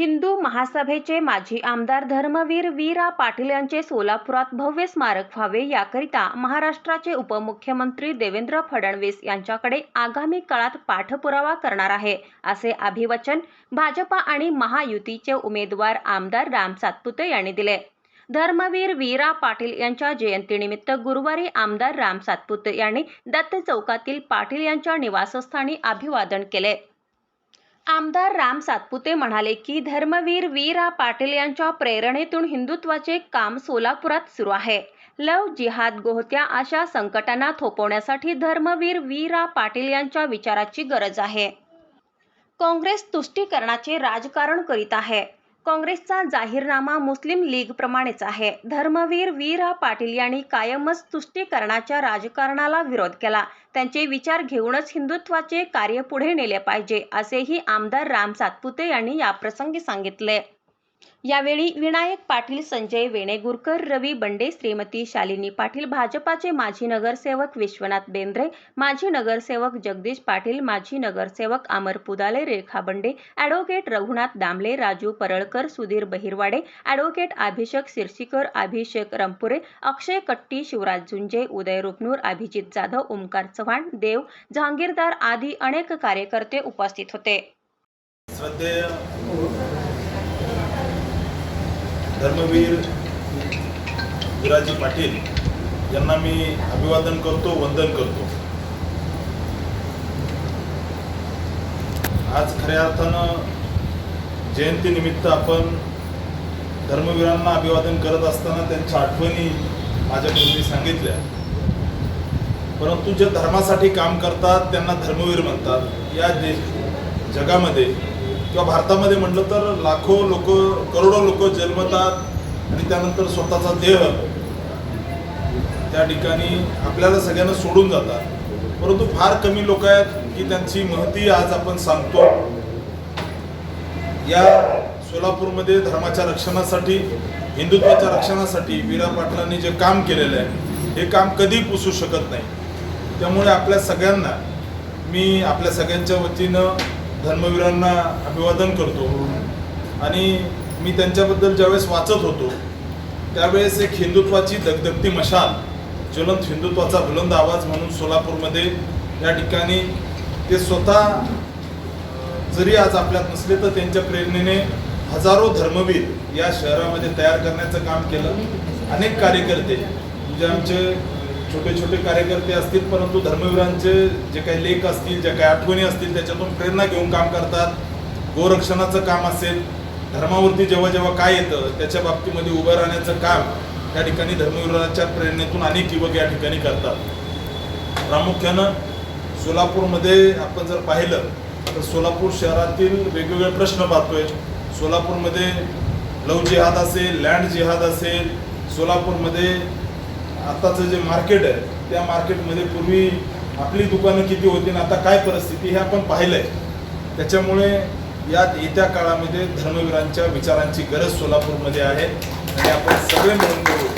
हिंदू महासभेचे माजी आमदार धर्मवीर वीरा पाटील यांचे सोलापुरात भव्य स्मारक व्हावे याकरिता महाराष्ट्राचे उपमुख्यमंत्री देवेंद्र फडणवीस यांच्याकडे आगामी काळात पाठपुरावा करणार आहे असे अभिवचन भाजपा आणि महायुतीचे उमेदवार आमदार राम सातपुते यांनी दिले. धर्मवीर वीरा पाटील यांच्या जयंतीनिमित्त गुरुवारी आमदार राम सातपुते यांनी दत्त चौकातील पाटील यांच्या निवासस्थानी अभिवादन केले. आमदार राम सातपुते म्हणाले की धर्मवीर वीरा पाटील यांच्या प्रेरणेतून हिंदुत्वाचे काम सोलापुरात सुरू आहे. लव जिहाद गोहत्या अशा संकटांना थोपवण्यासाठी धर्मवीर वीरा पाटील यांच्या विचाराची गरज आहे. काँग्रेस तुष्टीकरणाचे राजकारण करीत आहे. काँग्रेसचा जाहीरनामा मुस्लिम लीग प्रमाणेच आहे. धर्मवीर वीरा पाटील यांनी कायमच तुष्टीकरणाच्या राजकारणाला विरोध केला. त्यांचे विचार घेऊनच हिंदुत्वाचे कार्य पुढे नेले पाहिजे असेही आमदार राम सातपुते यांनी याप्रसंगी सांगितले. यावेळी विनायक पाटील संजय वेणेगुरकर रवी बंडे श्रीमती शालिनी पाटील भाजपाचे माजी नगरसेवक विश्वनाथ बेंद्रे माजी नगरसेवक जगदीश पाटील माजी नगरसेवक अमर पुदाले रेखा बंडे ॲडव्होकेट रघुनाथ दामले राजू परळकर सुधीर बहिरवाडे ॲडव्होकेट अभिषेक सिरसीकर अभिषेक रंपुरे अक्षय कट्टी शिवराज झुंजे उदय रुपनूर अभिजित जाधव ओमकार चव्हाण देव जहांगीरदार आदी अनेक कार्यकर्ते उपस्थित होते. धर्मवीर विराजी पाटील यांना मी अभिवादन करतो वंदन करतो. आज खऱ्या अर्थानं जयंतीनिमित्त आपण धर्मवीरांना अभिवादन करत असताना त्यांच्या आठवणी माझ्या मी सांगितल्या. परंतु जे धर्मासाठी काम करतात त्यांना धर्मवीर म्हणतात. या देश जगामध्ये किंवा भारतामध्ये म्हटलं तर लाखो लोक करोडो लोक जन्मतात आणि त्यानंतर स्वतःचा देह त्या ठिकाणी आपल्याला सगळ्यांना सोडून जातात. परंतु फार कमी लोक आहेत की त्यांची महती आज आपण सांगतो. या सोलापूरमध्ये धर्माच्या रक्षणासाठी हिंदुत्वाच्या रक्षणासाठी वीरा पाटलांनी जे काम केलेलं आहे हे काम कधी पुसू शकत नाही. त्यामुळे आपल्या सगळ्यांना मी आपल्या सगळ्यांच्या वतीनं धर्मवीरांना अभिवादन करतो. आणि मी त्यांच्याबद्दल ज्यावेळेस वाचत होतो त्यावेळेस एक हिंदुत्वाची दगदगती मशाल ज्वलंत हिंदुत्वाचा बुलंद आवाज म्हणून सोलापूरमध्ये या ठिकाणी ते स्वतः जरी आज आपल्यात नसले तर त्यांच्या प्रेरणेने हजारो धर्मवीर या शहरामध्ये तयार करण्याचं काम केलं. अनेक कार्यकर्ते म्हणजे आमचे छोटे छोटे कार्यकर्ते असतील परंतु धर्मवीरांचे जे काही लेख असतील ज्या काही आठवणी असतील त्याच्यातून प्रेरणा घेऊन काम करतात. गोरक्षणाचं काम असेल धर्मावरती जेव्हा जेव्हा काय येतं त्याच्या बाबतीमध्ये उभं राहण्याचं काम त्या ठिकाणी धर्मवीराच्या प्रेरणेतून अनेक युवक या ठिकाणी करतात. प्रामुख्यानं सोलापूरमध्ये आपण जर पाहिलं तर सोलापूर शहरातील वेगवेगळे प्रश्न पाहतोय. सोलापूरमध्ये लव जिहाद असेल लँड जिहाद असेल सोलापूरमध्ये आताचं जे मार्केट आहे त्या मार्केटमध्ये पूर्वी आपली दुकानं किती होती आणि आता काय परिस्थिती हे आपण पाहिलं आहे त्याच्यामुळे या येत्या काळामध्ये धर्मवीरांच्या विचारांची गरज सोलापूरमध्ये आहे. आणि आपण सगळे मिळून करू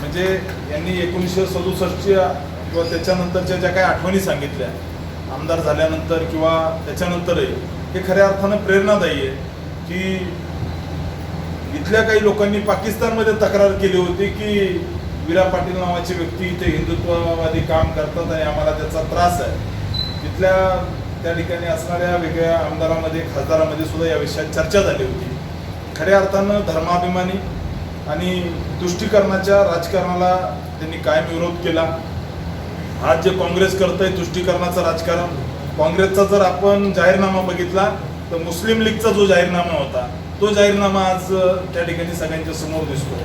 म्हणजे यांनी एकोणीसशे सदुसष्टच्या किंवा त्याच्यानंतरच्या ज्या काही आठवणी सांगितल्या आमदार झाल्यानंतर किंवा त्याच्यानंतरही हे खऱ्या अर्थानं प्रेरणादायी आहे की इथल्या काही लोकांनी पाकिस्तानमध्ये तक्रार केली होती की विरा पाटील नावाची व्यक्ती इथे हिंदुत्ववादी काम करतात आणि आम्हाला त्याचा त्रास आहे. तिथल्या त्या ठिकाणी असणाऱ्या वेगळ्या आमदारामध्ये खासदारामध्ये सुद्धा या विषयात चर्चा झाली होती. खऱ्या अर्थानं धर्माभिमानी आणि तुष्टीकरणाच्या राजकारणाला त्यांनी कायम विरोध केला. आज जे काँग्रेस करत आहे तुष्टीकरणाचं राजकारण काँग्रेसचा जर आपण जाहीरनामा बघितला तर मुस्लिम लीगचा जो जाहीरनामा होता तो जाहीरनामा आज त्या ठिकाणी सगळ्यांच्या समोर दिसतो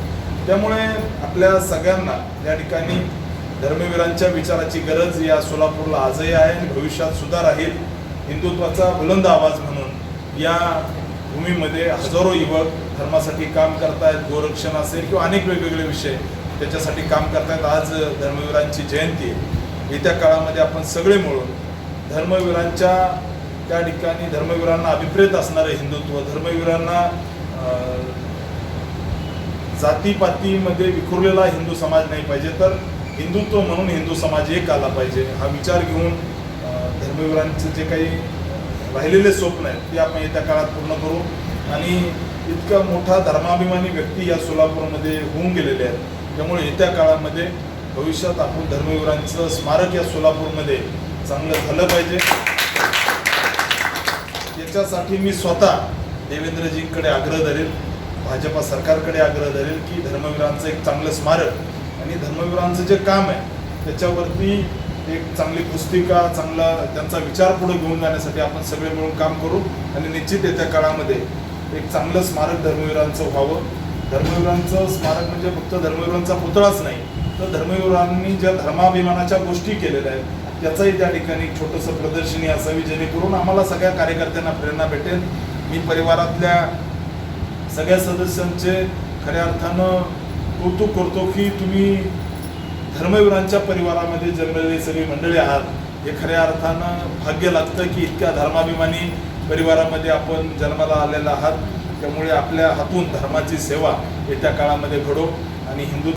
त्यामुळे आपल्या सगळ्यांना या ठिकाणी धर्मवीरांच्या विचाराची गरज या सोलापूरला आजही आहे आणि भविष्यात सुद्धा राहील. हिंदुत्वाचा बुलंद आवाज म्हणून या भूमीमध्ये हजारो युवक धर्मासाठी काम करतायत गोरक्षण असेल किंवा अनेक वेगवेगळे विषय त्याच्यासाठी काम करतायत. आज धर्मवीरांची जयंती आहे. येत्या काळामध्ये आपण सगळे मिळून धर्मवीरांच्या त्या ठिकाणी धर्मवीरांना अभिप्रेत असणारं हिंदुत्व धर्मवीरांना जातीपातीमध्ये विखुरलेला हिंदू समाज नाही पाहिजे तर हिंदुत्व म्हणून हिंदू समाज एक आला पाहिजे. हा विचार घेऊन धर्मवीरांचं जे काही राहिलेले स्वप्न आहेत ते आपण येत्या काळात पूर्ण करू. आणि इतका मोठा धर्माभिमानी व्यक्ती या सोलापूरमध्ये होऊन गेलेले आहेत. त्यामुळे येत्या काळामध्ये भविष्यात आपण धर्मवीरांचं स्मारक या सोलापूरमध्ये चांगलं झालं पाहिजे. याच्यासाठी मी स्वतः देवेंद्रजींकडे आग्रह धरेल भाजपा सरकारकडे आग्रह धरेल की धर्मवीरांचं एक चांगलं स्मारक आणि धर्मवीरांचं जे काम आहे त्याच्यावरती एक चांगली पुस्तिका चांगला त्यांचा विचार पुढे घेऊन जाण्यासाठी आपण सगळे मिळून काम करू आणि निश्चित येत्या काळामध्ये एक चांगलं स्मारक धर्मवीरांचं व्हावं. धर्मवीरांचं स्मारक म्हणजे फक्त धर्मवीरांचा पुतळाच नाही तर धर्मवीरांनी ज्या धर्माभिमानाच्या गोष्टी केलेल्या आहेत त्याचंही त्या ठिकाणी एक छोटंसं प्रदर्शनी असावी जेणेकरून आम्हाला सगळ्या कार्यकर्त्यांना प्रेरणा भेटेल. मी परिवारातल्या सगळ्या सदस्यांचे खऱ्या अर्थानं कौतुक करतो की तुम्ही धर्मवीरांच्या परिवारामध्ये जन्मलेली सगळी मंडळी आहात. हे खऱ्या अर्थानं भाग्य लागतं की इतक्या धर्माभिमानी परिवारामध्ये आपण जन्माला आलेला आहात. त्यामुळे आपल्या हातून धर्माची सेवा येत्या काळामध्ये घडो आणि हिंदू